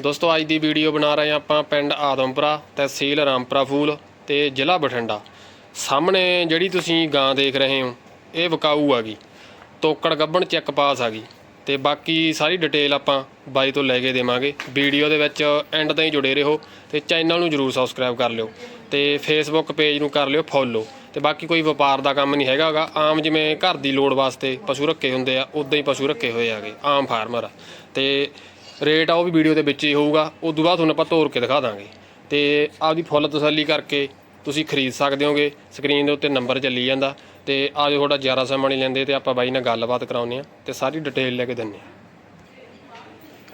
ਦੋਸਤੋ, ਅੱਜ ਦੀ ਵੀਡੀਓ ਬਣਾ ਰਹੇ ਹਾਂ ਆਪਾਂ ਪਿੰਡ ਆਦਮਪੁਰਾ ਤਹਿਸੀਲ ਰਾਮਪੁਰਾ ਫੂਲ ਤੇ ਜ਼ਿਲ੍ਹਾ ਬਠਿੰਡਾ। ਸਾਹਮਣੇ ਜਿਹੜੀ ਤੁਸੀਂ ਗਾਂ ਦੇਖ ਰਹੇ ਹੋ, ਇਹ ਵਿਕਾਊ ਆ ਗਈ। ਤੋਕੜ ਗੱਬਣ ਚੈੱਕ ਪਾਸ ਆ ਗਈ ਤੇ ਬਾਕੀ ਸਾਰੀ ਡਿਟੇਲ ਆਪਾਂ ਬਾਈ ਤੋਂ ਲੈ ਕੇ ਦੇਵਾਂਗੇ। ਵੀਡੀਓ ਦੇ ਵਿੱਚ ਐਂਡ ਤਾਈਂ ਜੁੜੇ ਰਹੋ ਤੇ ਚੈਨਲ ਨੂੰ ਜਰੂਰ ਸਬਸਕ੍ਰਾਈਬ ਕਰ ਲਿਓ ਤੇ ਫੇਸਬੁੱਕ ਪੇਜ ਨੂੰ ਕਰ ਲਿਓ ਫੋਲੋ ਤੇ ਬਾਕੀ ਕੋਈ ਵਪਾਰ ਦਾ ਕੰਮ ਨਹੀਂ ਹੈਗਾਗਾ ਆਮ ਜਿਵੇਂ ਘਰ ਦੀ ਲੋੜ ਵਾਸਤੇ ਪਸ਼ੂ ਰੱਖੇ ਹੁੰਦੇ ਆ, ਉਦਾਂ ਹੀ ਪਸ਼ੂ ਰੱਖੇ ਹੋਏ ਆਗੇ ਆਮ ਫਾਰਮਰ ਤੇ ਰੇਟ ਆ ਉਹ ਵੀ ਵੀਡੀਓ ਦੇ ਵਿੱਚ ਹੀ ਹੋਊਗਾ। ਉਸ ਤੋਂ ਬਾਅਦ ਤੁਹਾਨੂੰ ਆਪਾਂ ਤੋੜ ਕੇ ਦਿਖਾ ਦਾਂਗੇ। ਤੇ ਆਪਦੀ ਫੁੱਲ ਤਸੱਲੀ ਕਰਕੇ ਤੁਸੀਂ ਖਰੀਦ ਸਕਦੇ ਹੋਗੇ। ਸਕਰੀਨ ਦੇ ਉੱਤੇ ਨੰਬਰ ਚੱਲੀ ਜਾਂਦਾ। ਤੇ ਆਜੋ ਥੋੜਾ ਜ਼ਿਆਦਾ ਸਮਾਂ ਨਹੀਂ ਲੈਂਦੇ ਤੇ ਆਪਾਂ ਬਾਈ ਨਾਲ ਗੱਲਬਾਤ ਕਰਾਉਂਦੇ ਆ ਤੇ ਸਾਰੀ ਡਿਟੇਲ ਲੈ ਕੇ ਦਿੰਨੇ ਆ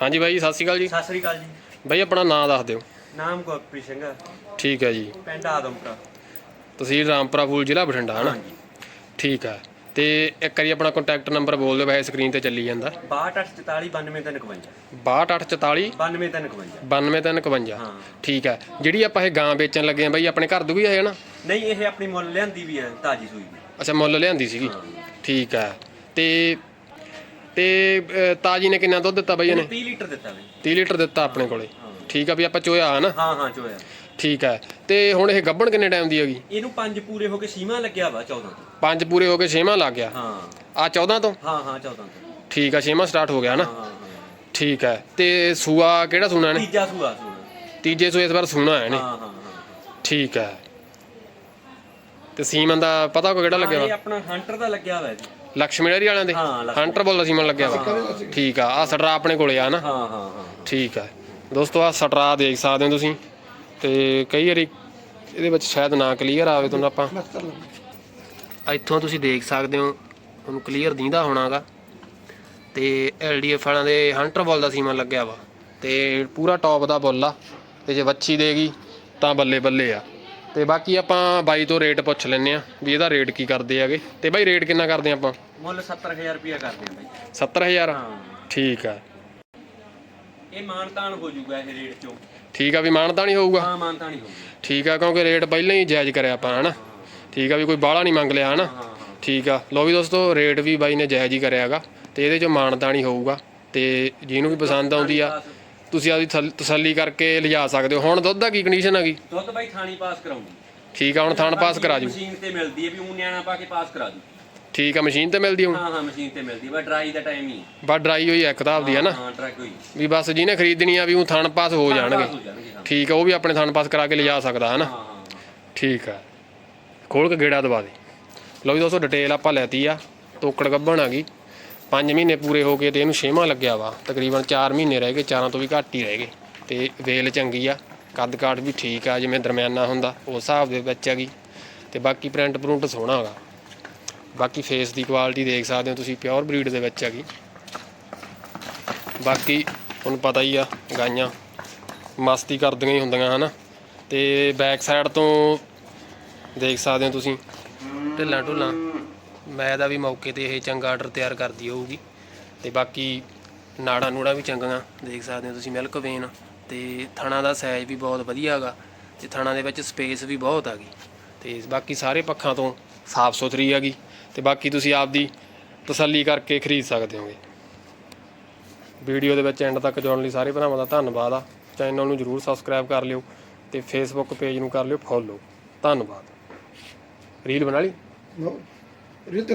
ਹਾਂਜੀ ਬਾਈ ਜੀ, ਸਤਿ ਸ਼੍ਰੀ ਅਕਾਲ ਜੀ। ਸਤਿ ਸ੍ਰੀ ਅਕਾਲ ਜੀ। ਬਾਈ ਆਪਣਾ ਨਾਮ ਦੱਸ ਦਿਓ। ਨਾਮ ਗੁਰਪ੍ਰੀਤ ਸਿੰਘ ਠੀਕ ਹੈ ਜੀ। ਪਿੰਡ ਆਦਮਪੁਰਾ। ਤਹਿਸੀਲ ਰਾਮਪੁਰਾ ਫੂਲ ਜ਼ਿਲ੍ਹਾ ਬਠਿੰਡਾ ਹਨਾ? ਠੀਕ ਹੈ। ਤੇ ਇੱਕ ਵਾਰੀ ਆਪਣਾ ਕੰਟੈਕਟ ਨੰਬਰ ਬੋਲ ਦਿਓ ਵੈਸੇ ਸਕਰੀਨ ਤੇ ਚੱਲੀ ਜਾਂਦਾ। 6244 92351 6244 92351 92351 ਹਾਂ। ਠੀਕ ਹੈ ਜਿਹੜੀ ਆਪਾਂ ਇਹ ਗਾਂ ਵੇਚਣ ਲੱਗੇ ਆ ਬਾਈ ਆਪਣੇ ਘਰ ਦੀ ਵੀ ਹੈ ਨਾ? ਨਹੀਂ ਇਹ ਆਪਣੀ ਮੁੱਲ ਲਿਆਂਦੀ ਵੀ ਹੈ ਤਾਜੀ ਸੂਈ ਅੱਛਾ ਮੁੱਲ ਲਿਆਂਦੀ ਸੀਗੀ। ਠੀਕ ਹੈ ਤੇ ਤੇ ਅ, ਤਾਜੀ ਨੇ ਕਿੰਨਾ ਦੁੱਧ ਦਿੱਤਾ ਬਾਈ ਇਹਨੇ 30 ਲੀਟਰ ਦਿੱਤਾ ਬਈ। 30 ਲੀਟਰ ਦਿੱਤਾ ਆਪਣੇ ਕੋਲੇ। ਠੀਕ ਆ ਵੀ ਆਪਾਂ ਚੋਇਆ ਹੈ ਨਾ? ਹਾਂ ਹਾਂ ਚੋਇਆ। ਠੀਕ ਹੈ। ਤੇ ਹੁਣ ਇਹ ਗੱਭਣ ਕਿੰਨੇ ਟਾਈਮ ਦੀ ਹੈਗੀ? ਇਹਨੂੰ ਪੰਜ ਪੂਰੇ ਹੋ ਕੇ ਸੀਮਾ ਲੱਗਿਆ ਵਾ 14 ਤੋਂ। ਪੰਜ ਪੂਰੇ ਹੋ ਕੇ ਛੇਵਾਂ ਲੱਗ ਗਿਆ? ਹਾਂ। ਆ 14 ਤੋਂ? ਹਾਂ ਹਾਂ 14 ਤੋਂ। ਠੀਕ ਹੈ ਛੇਵਾਂ ਸਟਾਰਟ ਹੋ ਗਿਆ ਨਾ ਠੀਕ ਹੈ। ਤੇ ਸੂਆ ਕਿਹੜਾ ਸੂਣਾ ਨੇ ਤੀਜਾ ਸੂਆ ਸੂਣਾ ਤੀਜੇ ਸੂਏ ਇਸ ਵਾਰ ਸੂਣਾ ਹੈ ਨੇ ਹਾਂ ਹਾਂ ਹਾਂ। ਠੀਕ ਹੈ। ਤੇ ਸੀਮਨ ਦਾ ਪਤਾ ਕੋ ਕਿਹੜਾ ਲੱਗਿਆ ਇਹ ਵਾ? ਆਪਣਾ ਹੰਟਰ ਦਾ ਲੱਗਿਆ ਵਾ ਜੀ। ਲక్ష్ਮੀ ਡੇਰੀ ਵਾਲਿਆਂ ਦੇ? ਹਾਂ, ਲਕਸ਼ਮੀ। ਹੰਟਰ ਬੋਲ ਲੱਗਿਆ ਵਾ। ਠੀਕ ਆ ਆ ਸਟਰਾ ਆਪਣੇ ਕੋਲੇ ਆ ਨਾ ਹਾਂ ਹਾਂ ਹਾਂ। ਠੀਕ ਆ ਦੋਸਤੋ ਆ ਸਟਰਾ ਦੇਖ ਸਕਦੇ ਹੋ ਤੁਸੀਂ। ਤੇ ਕਈ ਵਾਰੀ ਇਹਦੇ ਵਿੱਚ ਸ਼ਾਇਦ ਨਾ ਕਲੀਅਰ ਆਵੇ ਤੁਹਾਨੂੰ ਆਪਾਂ। ਇੱਥੋਂ ਤੁਸੀਂ ਦੇਖ ਸਕਦੇ ਹੋ ਤੁਹਾਨੂੰ ਕਲੀਅਰ ਦੀਂਦਾ ਹੋਣਾਗਾ। ਤੇ ਐਲਡੀਐਫ ਵਾਲਿਆਂ ਦੇ ਹੰਟਰ ਬੋਲ ਦਾ ਸੀਮਾ ਲੱਗਿਆ ਵਾ। ਤੇ ਪੂਰਾ ਟੌਪ ਦਾ ਬੁੱਲ ਆ ਤੇ ਜੇ ਵੱਛੀ ਦੇਗੀ ਤਾਂ ਬੱਲੇ ਬੱਲੇ ਆ। ਤੇ ਬਾਕੀ ਆਪਾਂ ਬਾਈ ਤੋਂ ਰੇਟ ਪੁੱਛ ਲੈਨੇ ਆ ਵੀ ਇਹਦਾ ਰੇਟ ਕੀ ਕਰਦੇ ਹੈਗੇ। ਤੇ ਬਾਈ ਰੇਟ ਕਿੰਨਾ ਕਰਦੇ ਆਪਾਂ? ਮੁੱਲ 70000 ਰੁਪਇਆ ਕਰਦੇ ਆ ਬਈ। 70000 ਹਾਂ। ਠੀਕ ਆ। ਇਹ ਮਾਨਤਾਨ ਹੋ ਜਾਊਗਾ ਇਹ ਰੇਟ ਚੋਂ। ਠੀਕ ਆ ਵੀ ਮਾਨਤਾ ਨਹੀਂ ਹੋਊਗਾ? ਹਾਂ ਮਾਨਤਾਨ ਹੀ ਹੋਊਗਾ। ਠੀਕ ਆ ਕਿਉਂਕਿ ਰੇਟ ਪਹਿਲਾਂ ਹੀ ਜਾਇਜ਼ ਕਰਿਆ ਆਪਾਂ ਹਨਾ? ਠੀਕ ਆ ਵੀ ਕੋਈ ਬਾਹਲਾ ਨਹੀਂ ਮੰਗ ਲਿਆ ਹਨਾ? ਠੀਕ ਆ ਲੋ ਵੀ ਦੋਸਤੋ ਰੇਟ ਵੀ ਬਾਈ ਨੇ ਜਾਇਜ਼ ਹੀ ਕਰਿਆਗਾ ਤੇ ਇਹਦੇ ਚੋਂ ਮਾਨਤਾ ਨਹੀਂ ਹੋਊਗਾ ਤੇ ਜਿਹਨੂੰ ਵੀ ਪਸੰਦ ਆਉਂਦੀ ਆ ਤੁਸੀਂ ਆਪਦੀ ਥਲ- ਤਸੱਲੀ ਕਰਕੇ ਲਿਜਾ ਸਕਦੇ ਹੋ। ਹੁਣ ਦੁੱਧ ਦਾ ਕੀ ਕੰਡੀਸ਼ਨ ਹੈਗੀ ਦੁੱਧ ਬਾਈ ਥਾਣੀ ਪਾਸ ਕਰਾਉਂਦੀ। ਠੀਕ ਆ ਹੁਣ ਥਣ ਪਾਸ ਕਰਾ ਜੂ। ਮਸ਼ੀਨ ਤੇ ਮਿਲਦੀ ਹੈ ਵੀ ਉਹ ਨਿਆਣਾ ਪਾ ਕੇ ਪਾਸ ਕਰਾ ਦੂ ਠੀਕ ਆ ਮਸ਼ੀਨ ਤੇ ਮਿਲਦੀ ਹੁਣ? ਹਾਂ ਹਾਂ ਮਸ਼ੀਨ ਤੇ ਮਿਲਦੀ ਬਸ ਡਰਾਈ ਦਾ ਟਾਈਮ ਹੀ। ਬਾ ਡਰਾਈ ਹੋਈ ਆ ਇੱਕ ਤਾਂ ਆਪਦੀ ਹੈ ਨਾ। ਹਾਂ ਟਰੱਕ ਹੋਈ। ਵੀ ਬਸ ਜਿਹਨੇ ਖਰੀਦਣੀ ਆ ਵੀ ਉਹ ਥਣ ਪਾਸ ਹੋ ਜਾਣਗੇ ਪਾਸ ਹੋ ਜਾਣਗੇ ਹਾਂ। ਠੀਕ ਆ ਉਹ ਵੀ ਆਪਣੇ ਥਣ ਪਾਸ ਕਰਾ ਕੇ ਲਿਜਾ ਸਕਦਾ ਹੈ ਨਾ ਹਾਂ ਹਾਂ। ਠੀਕ ਆ। ਖੋਲ ਕੇ ਗੇੜਾ ਦਵਾ ਦੇ। ਲਓ ਜੀ ਦੋਸਤੋ ਡਿਟੇਲ ਆਪਾਂ ਲੈਤੀ ਆ। ਤੋਕੜ ਗੱਭਣ ਆ ਗਈ। 5 ਮਹੀਨੇ ਪੂਰੇ ਹੋ ਗਏ ਤੇ ਇਹਨੂੰ ਛੇਵਾਂ ਲੱਗਿਆ ਵਾ। ਤਕਰੀਬਨ 4 ਮਹੀਨੇ ਰਹਿ ਗਏ ਚਾਰਾਂ ਤੋਂ ਵੀ ਘੱਟ ਹੀ ਰਹਿ ਗਏ। ਤੇ ਵੇਲ ਚੰਗੀ ਆ। ਕੱਦ ਕਾਠ ਵੀ ਠੀਕ ਆ ਜਿਵੇਂ ਦਰਮਿਆਨਾ ਹੁੰਦਾ ਉਸ ਹਿਸਾਬ ਦੇ ਵਿੱਚ ਹੈਗੀ ਤੇ ਬਾਕੀ ਪ੍ਰਿੰਟ ਪ੍ਰਿੰਟ ਸੋਹਣਾ ਹੈਗਾ ਬਾਕੀ ਫੇਸ ਦੀ ਕੁਆਲਿਟੀ ਦੇਖ ਸਕਦੇ ਹੋ ਤੁਸੀਂ ਪਿਓਰ ਬਰੀਡ ਦੇ ਵਿੱਚ ਹੈਗੀ। ਬਾਕੀ ਤੁਹਾਨੂੰ ਪਤਾ ਹੀ ਆ, ਗਾਈਆਂ ਮਸਤੀ ਕਰਦੀਆਂ ਹੀ ਹੁੰਦੀਆਂ, ਹਨਾ। ਤੇ ਬੈਕ ਸਾਈਡ ਤੋਂ ਦੇਖ ਸਕਦੇ ਹੋ ਤੁਸੀਂ, ਢਿੱਲਾਂ ਢੁੱਲਾਂ। ਮੈਂ ਦਾ ਵੀ ਮੌਕੇ ਤੇ ਇਹ ਚੰਗਾ ਆਰਡਰ ਤਿਆਰ ਕਰਦੀ ਹੋਊਗੀ। ਤੇ ਬਾਕੀ ਨਾੜਾਂ ਨੂੜਾਂ ਵੀ ਚੰਗੀਆਂ, ਦੇਖ ਸਕਦੇ ਹੋ ਤੁਸੀਂ ਮਿਲਕ ਵੇਨ ਤੇ ਥਣਾ ਦਾ ਸਾਈਜ਼ ਵੀ ਬਹੁਤ ਵਧੀਆ ਹੈਗਾ, ਤੇ ਥਣਾ ਦੇ ਵਿੱਚ ਸਪੇਸ ਵੀ ਬਹੁਤ ਆ ਗਈ ਤੇ ਬਾਕੀ ਸਾਰੇ ਪੱਖਾਂ ਤੋਂ ਸਾਫ਼ ਸੁਥਰੀ ਹੈਗੀ। ਤੇ ਬਾਕੀ ਤੁਸੀਂ ਆਪਦੀ ਤਸੱਲੀ ਕਰਕੇ ਖਰੀਦ ਸਕਦੇ ਹੋਗੇ। ਵੀਡੀਓ ਦੇ ਵਿੱਚ ਐਂਡ ਤੱਕ ਜੁੜਨ ਲਈ ਸਾਰੇ ਭਰਾਵਾਂ ਦਾ ਧੰਨਵਾਦ ਆ। ਚੈਨਲ ਨੂੰ ਜਰੂਰ ਸਬਸਕ੍ਰਾਈਬ ਕਰ ਲਿਓ ਤੇ ਫੇਸਬੁੱਕ ਪੇਜ ਨੂੰ ਕਰ ਲਿਓ ਫੋਲੋ ਧੰਨਵਾਦ। ਰੀਲ ਬਣਾ ਲਈ? ਰੀਲ ਤੇ